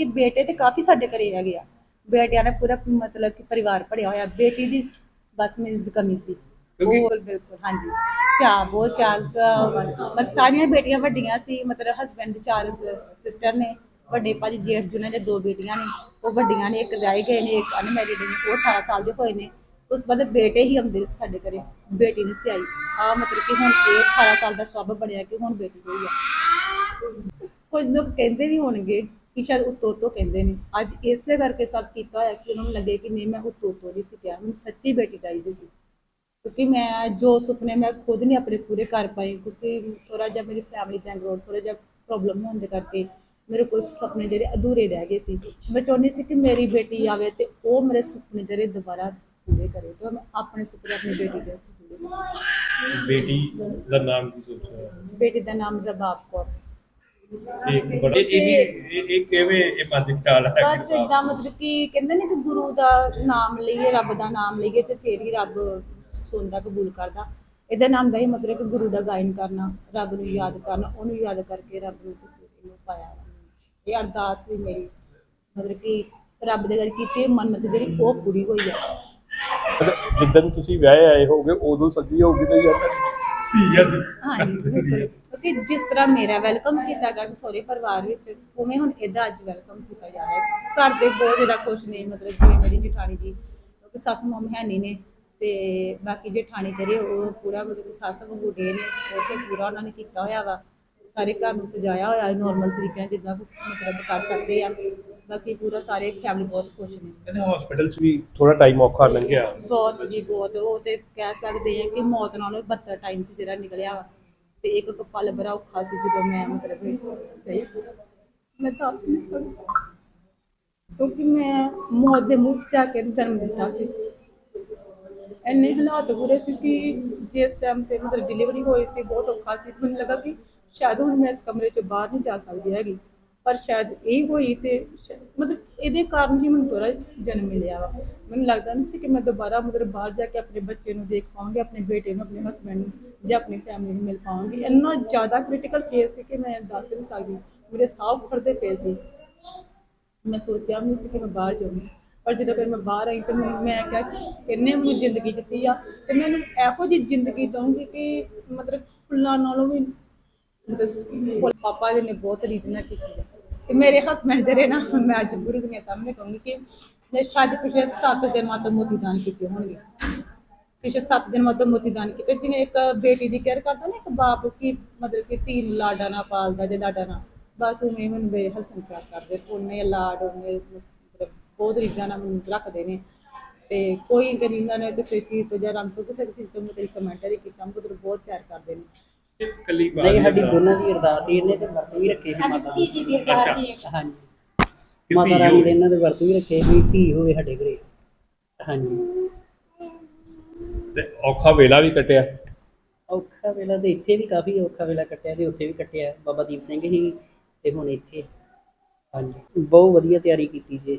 ਕਿ ਬੇਟੇ ਤੇ ਕਾਫੀ ਸਾਡੇ ਘਰੇ ਹੈਗੇ ਆ ਬੇਟਿਆਂ ਨੇ ਪੂਰਾ ਮਤਲਬ ਕਿ ਪਰਿਵਾਰ ਭਰਿਆ ਹੋਇਆ। ਬੇਟੀ ਦੀ ਬਸ ਮੀਨਸ ਕਮੀ ਸੀ। ਬਿਲਕੁਲ ਬਿਲਕੁਲ ਹਾਂਜੀ। ਚਾਹ ਬਹੁਤ ਚਾਹ ਮਤਲਬ ਸਾਰੀਆਂ ਬੇਟੀਆਂ ਵੱਡੀਆਂ ਸੀ। ਮਤਲਬ ਹਸਬੰਡ ਚਾਰ ਸਿਸਟਰ ਨੇ। ਵੱਡੇ ਭਾਜੀ ਜੇਠ ਜੁਨਾਂ ਦੇ ਦੋ ਬੇਟੀਆਂ ਨੇ। ਉਹ ਵੱਡੀਆਂ ਨੇ ਇੱਕ ਵਿਆਹੇ ਗਏ ਨੇ ਇੱਕ ਅਨਮੈਰਿਡ ਨੇ। ਉਹ 18 ਸਾਲ ਦੇ ਹੋਏ ਨੇ। ਉਸ ਤੋਂ ਬਾਅਦ ਬੇਟੇ ਹੀ ਆਉਂਦੇ ਸਾਡੇ ਘਰੇ। ਬੇਟੀ ਨਹੀਂ ਸੀ ਆਈ। ਆ ਮਤਲਬ ਕਿ ਹੁਣ ਇਹ 18 ਸਾਲ ਦਾ ਸਭ ਬਣਿਆ ਕਿ ਹੁਣ ਬੇਟੀ ਹੋਈ ਆ। ਕੁਝ ਲੋਕ ਕਹਿੰਦੇ ਵੀ ਹੋਣਗੇ। ਕਿ ਸ਼ਾਇਦ ਉੱਤੋਂ ਉੱਤੋਂ ਕਹਿੰਦੇ ਨੇ। ਅੱਜ ਇਸੇ ਕਰਕੇ ਸਭ ਕੀਤਾ ਹੋਇਆ ਕਿ ਉਹਨਾਂ ਨੂੰ ਲੱਗੇ ਕਿ ਨਹੀਂ ਮੈਂ ਉੱਤੋਂ ਉੱਤੋਂ ਨਹੀਂ ਸੀ ਕਿਹਾ। ਮੈਨੂੰ ਸੱਚੀ ਬੇਟੀ ਚਾਹੀਦੀ ਸੀ। ਕਿਉਂਕਿ ਮੈਂ ਜੋ ਸੁਪਨੇ ਮੈਂ ਖੁਦ ਨਹੀਂ ਆਪਣੇ ਪੂਰੇ ਕਰ ਪਾਈ ਕਿਉਂਕਿ ਥੋੜਾ ਜਿਹਾ ਮੇਰੀ ਫੈਮਿਲੀ ਬੈਕਗ੍ਰਾਉਂਡ ਥੋੜਾ ਜਿਹਾ ਪ੍ਰੋਬਲਮ ਹੋਣ ਦੇ ਕਰਕੇ ਮੇਰੇ ਕੋਲ ਸੁਪਨੇ ਜਿਹੜੇ ਅਧੂਰੇ ਰਹਿ ਗਏ ਸੀ। ਮੈਂ ਚਾਹੁੰਦੀ ਸੀ ਕਿ ਮੇਰੀ ਬੇਟੀ ਆਵੇ ਤੇ ਉਹ ਮੇਰੇ ਸੁਪਨੇ ਜਿਹੜੇ ਦੁਬਾਰਾ ਪੂਰੇ ਕਰੇ ਤੇ ਮੈਂ ਆਪਣੇ ਸੁਪਨੇ ਆਪਣੀ ਬੇਟੀ ਦੇ ਪੂਰੇ। ਬੇਟੀ ਦਾ ਨਾਮ ਕੀ ਸੋਚਿਆ? ਬੇਟੀ ਦਾ ਨਾਮ ਰਬਾਬ ਕੌਰ। ਇਹ ਬੜਾ ਇਹ ਇਹ- ਇਹ- ਇਹ ਕਿਵੇਂ ਇਹ ਮਨ ਖਿਆਲ ਹੈ ਬਸ ਏਦਾਂ ਮਤਲਬ ਕਿ ਕਹਿੰਦੇ ਨੇ ਕਿ ਗੁਰੂ ਦਾ ਨਾਮ ਲਈਏ ਰੱਬ ਦਾ ਨਾਮ ਲਈਏ ਤੇ ਫੇਰ ਹੀ ਰੱਬ ਸੁਣਦਾ ਕਬੂਲ ਕਰਦਾ। ਇਹਦਾ ਨਾਮ ਦਾ ਹੀ ਮਤਲਬ ਕਿ ਗੁਰੂ ਦਾ ਗਾਇਨ ਕਰਨਾ ਰੱਬ ਨੂੰ ਯਾਦ ਕਰਨਾ ਉਹਨੂੰ ਯਾਦ ਕਰਕੇ ਰੱਬ ਨੂੰ ਇਹਨੂੰ ਪਾਇਆ। ਇਹ ਅਰਦਾਸ ਵੀ ਮੇਰੀ ਮਤਲਬ ਕਿ ਰੱਬ ਦੇ ਗੱਲ ਕੀਤੀ ਮੰਨਤ ਜਿਹੜੀ ਉਹ ਪੂਰੀ ਹੋਈ ਮਤਲਬ ਜਿੱਦਣ ਤੁਸੀਂ ਵਿਆਹੇ ਆਏ ਹੋਗੇ ਉਦੋਂ ਸੱਜੀ ਹੋਊਗੀ ਤੇ ਯਾਰ। ਧੀ ਆ ਜੀ ਹਾਂਜੀ ਕਿਉਂਕਿ ਜਿਸ ਤਰ੍ਹਾਂ ਮੇਰਾ ਵੈਲਕਮ ਕੀਤਾ ਗਿਆ ਸੀ ਸਹੁਰੇ ਪਰਿਵਾਰ ਵਿੱਚ ਉਵੇਂ ਹੁਣ ਇਹਦਾ ਅੱਜ ਵੈਲਕਮ ਕੀਤਾ ਜਾ ਰਿਹਾ ਹੈ। ਘਰ ਦੇ ਬਹੁਤ ਜ਼ਿਆਦਾ ਖੁਸ਼ ਨੇ ਮਤਲਬ ਜਿਵੇਂ ਮੇਰੀ ਜਠਾਣੀ ਜੀ ਕਿਉਂਕਿ ਸੱਸ ਮਮ ਹੈ ਨਹੀਂ ਨੇ ਤੇ ਬਾਕੀ ਜਠਾਣੀ ਜਿਹੜੇ ਉਹ ਪੂਰਾ ਮਤਲਬ ਕਿ ਸੱਸ ਵਾਂਗੂ ਡੇ ਨੇ ਉੱਥੇ ਪੂਰਾ ਉਹਨਾਂ ਨੇ ਕੀਤਾ ਹੋਇਆ ਵਾ। ਸਾਰੇ ਘਰ ਨੂੰ ਸਜਾਇਆ ਹੋਇਆ ਹੈ ਨਾਰਮਲ ਤਰੀਕੇ ਨਾਲ ਜਿੱਦਾਂ ਮਤਲਬ ਕਰ ਸਕਦੇ ਆ। ਬਾਕੀ ਪੂਰਾ ਸਾਰੇ ਫੈਮਿਲੀ ਬਹੁਤ ਖੁਸ਼ ਨੇ। ਕਹਿੰਦੇ ਹਸਪੀਟਲ 'ਚ ਵੀ ਥੋੜਾ ਟਾਈਮ ਔਖਾ ਲੰਘਿਆ। ਬਹੁਤ ਜੀ ਬਹੁਤ। ਉਹ ਤੇ ਕਹਿ ਸਕਦੇ ਆ ਕਿ ਮੌਤ ਨਾਲੋਂ 72 ਟਾਈਮ ਸੀ ਜਿਹੜਾ ਨਿਕਲਿਆ ਵਾ। ਤੇ ਇੱਕ ਇੱਕ ਪਲ ਬੜਾ ਔਖਾ ਸੀ ਜਦੋਂ ਮੈਂ ਮਤਲਬ ਗਈ ਸੀ। ਮੈਂ ਦੱਸ ਨਹੀਂ ਸਕਦੀ ਕਿਉਂਕਿ ਮੈਂ ਮੌਤ ਦੇ ਮੂੰਹ 'ਚ ਜਾ ਕੇ ਜਨਮ ਦਿੱਤਾ ਸੀ। ਇੰਨੇ ਹਾਲਾਤ ਬੁਰੇ ਸੀ ਕਿ ਜਿਸ ਟਾਈਮ ਤੇ ਮਤਲਬ ਡਿਲੀਵਰੀ ਹੋਈ ਸੀ, ਬਹੁਤ ਔਖਾ ਸੀ। ਮੈਨੂੰ ਲੱਗਾ ਕਿ ਸ਼ਾਇਦ ਹੁਣ ਮੈਂ ਇਸ ਕਮਰੇ 'ਚੋਂ ਬਾਹਰ ਨਹੀਂ ਜਾ ਸਕਦੀ ਹੈਗੀ। ਪਰ ਸ਼ਾਇਦ ਇਹ ਹੋਈ ਤੇ ਮਤਲਬ ਇਹਦੇ ਕਾਰਨ ਹੀ ਮੈਨੂੰ ਥੋੜਾ ਜਨਮ ਮਿਲਿਆ ਵਾ। ਮੈਨੂੰ ਲੱਗਦਾ ਨਹੀਂ ਸੀ ਕਿ ਮੈਂ ਦੁਬਾਰਾ ਮਤਲਬ ਬਾਹਰ ਜਾ ਕੇ ਆਪਣੇ ਬੱਚੇ ਨੂੰ ਦੇਖ ਪਾਵਾਂਗੀ, ਆਪਣੇ ਬੇਟੇ ਨੂੰ, ਆਪਣੇ ਹਸਬੰਡ ਨੂੰ ਜਾਂ ਆਪਣੀ ਫੈਮਿਲੀ ਨੂੰ ਮਿਲ ਪਾਵਾਂਗੀ। ਇੰਨਾ ਜ਼ਿਆਦਾ ਕ੍ਰਿਟੀਕਲ ਕੇਸ ਸੀ ਕਿ ਮੈਂ ਦੱਸ ਨਹੀਂ ਸਕਦੀ। ਮੇਰੇ ਸਾਹ ਫੜਦੇ ਪਏ ਸੀ। ਮੈਂ ਸੋਚਿਆ ਵੀ ਨਹੀਂ ਸੀ ਕਿ ਮੈਂ ਬਾਹਰ ਜਾਊਂਗੀ। ਪਰ ਜਦੋਂ ਫਿਰ ਮੈਂ ਬਾਹਰ ਆਈ ਤਾਂ ਮੈਨੂੰ ਮੈਂ ਕਿਹਾ ਇਹਨੇ ਮੈਨੂੰ ਜ਼ਿੰਦਗੀ ਦਿੱਤੀ ਆ ਤੇ ਮੈਨੂੰ ਇਹੋ ਜਿਹੀ ਜ਼ਿੰਦਗੀ ਦਊਂਗੀ ਕਿ ਮਤਲਬ ਫੁੱਲਾਂ ਨਾਲੋਂ ਵੀ ਮਤਲਬ ਪਾਪਾ ਜੀ ਨੇ ਬਹੁਤ ਰੀਝ ਨਾਲ ਕੀਤੀ ਹੈ ਤੇ ਮੇਰੇ ਹਸਬੰਡ ਜਿਹੜੇ ਨਾ, ਮੈਂ ਅੱਜ ਪੂਰੀ ਦੁਨੀਆ ਸਾਹਮਣੇ ਕਹੂੰਗੀ ਕਿ ਮੈਂ ਸ਼ਾਇਦ ਪਿਛਲੇ 7 ਜਨਮਾਂ ਤੋਂ ਮੋਤੀ ਕੀਤੇ ਹੋਣਗੇ। ਪਿਛਲੇ 7 ਜਨਮਾਂ ਤੋਂ ਮੋਤੀ ਕੀਤੇ, ਜਿਵੇਂ ਇੱਕ ਬੇਟੀ ਦੀ ਕੇਅਰ ਕਰਦਾ ਨਾ ਇੱਕ ਬਾਪ ਕੀ ਮਤਲਬ ਕਿ ਧੀ ਲਾਡਾ ਨਾ ਪਾਲਦਾ ਜੇ ਲਾਡਾ ਨਾ, ਬਸ ਉਵੇਂ ਮੈਨੂੰ ਮੇਰੇ ਹਸਬੰਡ ਪਿਆਰ ਕਰਦੇ ਉਹਨੇ ਲਾਡ ਉਹਨੇ ਮਤਲਬ ਬਹੁਤ ਰੀਝਾਂ ਨਾਲ ਮੈਨੂੰ ਰੱਖਦੇ ਨੇ। ਤੇ ਕੋਈ ਕਰੀ ਨੇ ਕਿਸੇ ਚੀਜ਼ ਤੋਂ ਜਾਂ ਰੰਗ ਤੋਂ ਕਿਸੇ ਚੀਜ਼ ਤੋਂ ਮਤਲਬ ਕਮੈਂਟਰੀ ਕੀਤਾ ਮਤਲਬ ਬਹੁਤ ਪਿਆਰ ਕਰਦੇ ਨੇ। ਇਹ ਕੱਲੀ ਬਾਤ ਨਹੀਂ ਸਾਡੀ ਅਰਦਾਸ ਦੋਨਾਂ ਦੀ ਅਰਦਾਸ ਸੀ ਇਹਨੇ ਤੇ ਵਰਤ ਵੀ ਰੱਖੇ ਸੀ ਮਾਤਾ ਦੀ ਜੀ ਦੀ ਅਰਦਾਸ ਸੀ ਹਾਂਜੀ। ਕਿ ਮਾਤਾ ਧੀ ਰਾਣੀ ਹੋਵੇ। ਦੇ ਇਹਨਾਂ ਦੇ ਵਰਤ ਵੀ ਰੱਖੇ ਵੀ ਧੀ ਹੋਵੇ ਸਾਡੇ ਘਰੇ। ਹਾਂਜੀ। ਤੇ ਔਖਾ ਵੇਲਾ ਵੀ ਕੱਟਿਆ। ਔਖਾ ਵੇਲਾ ਤੇ ਇੱਥੇ ਵੀ ਕਾਫੀ ਔਖਾ ਵੇਲਾ ਕੱਟਿਆ ਤੇ ਉੱਥੇ ਵੀ ਕੱਟਿਆ। ਬਾਬਾ ਦੀਪ ਸਿੰਘ ਹੀ ਤੇ ਹੁਣ ਇੱਥੇ। ਹਾਂਜੀ। ਬਹੁਤ ਵਧੀਆ ਤਿਆਰੀ ਕੀਤੀ ਜੀ।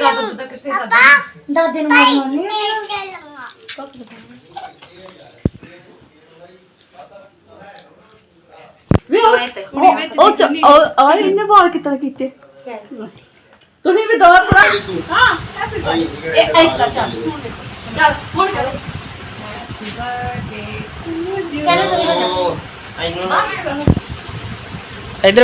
ਦਾਦੂ ਦਾ ਕਿੱਥੇ ਦਾਦੂ ਦਾਦੇ ਨੂੰ ਮਾਰਨੀ ਉਹ ਉਹ ਉਹ ਆ ਇਹਨੇ ਵਾਲ ਕਿੱਦਾਂ ਕੀਤੇ? ਤੁਸੀਂ ਵੀ ਦੋ ਭਰਾ ਹਾਂ ਇਹ ਇੱਕ ਕਰ ਚੱਲ ਚੱਲ ਹੁਣ ਕਰੋ। ਇੱਧਰ